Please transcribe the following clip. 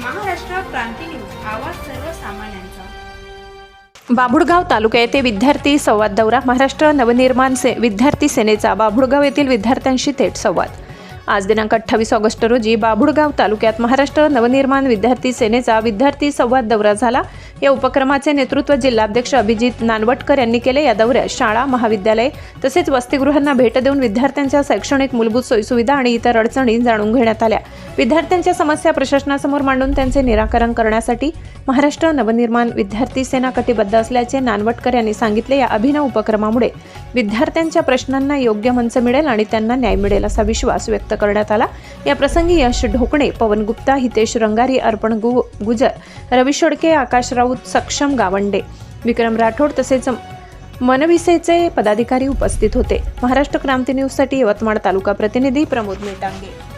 क्रांती news आवाज सर्वसामान्यांचा. बाभुळगाव तालुका येथे विद्यार्थी संवाद दौरा महाराष्ट्र नवनिर्माण से विद्यार्थी सेनेचा बाभुळगाव येथील विद्यार्थ्यांशी थेट संवाद. आज दिनांक अठ्ठावीस ऑगस्ट रोजी बाभुळगाव तालुक्यात महाराष्ट्र नवनिर्माण विद्यार्थी सेनेचा विद्यार्थी संवाद दौरा झाला. या उपक्रमाचे नेतृत्व जिल्हाध्यक्ष अभिजित नानवटकर यांनी केले. या दौऱ्यात शाळा महाविद्यालय तसेच वसतिगृहांना भेट देऊन विद्यार्थ्यांच्या शैक्षणिक मूलभूत सोयीसुविधा आणि इतर अडचणी जाणून घेण्यात आल्या. विद्यार्थ्यांच्या समस्या प्रशासनासमोर मांडून त्यांचे निराकरण करण्यासाठी महाराष्ट्र नवनिर्माण विद्यार्थी सेना कटिबद्ध असल्याचे नानवटकर यांनी सांगितले. या अभिनव उपक्रमामुळे विद्यार्थ्यांच्या प्रश्नांना योग्य मंच मिळेल आणि त्यांना न्याय मिळेल असा विश्वास व्यक्त करण्यात आला. या प्रसंगी यश ढोकणे पवन गुप्ता हितेश रंगारी अर्पण गु गुजर रवी शोडके आकाश राऊत सक्षम गावंडे विक्रम राठोड तसेच मनविसेचे पदाधिकारी उपस्थित होते. महाराष्ट्र क्रांती न्यूजसाठी यवतमाळ तालुका प्रतिनिधी प्रमोद मेटांगे.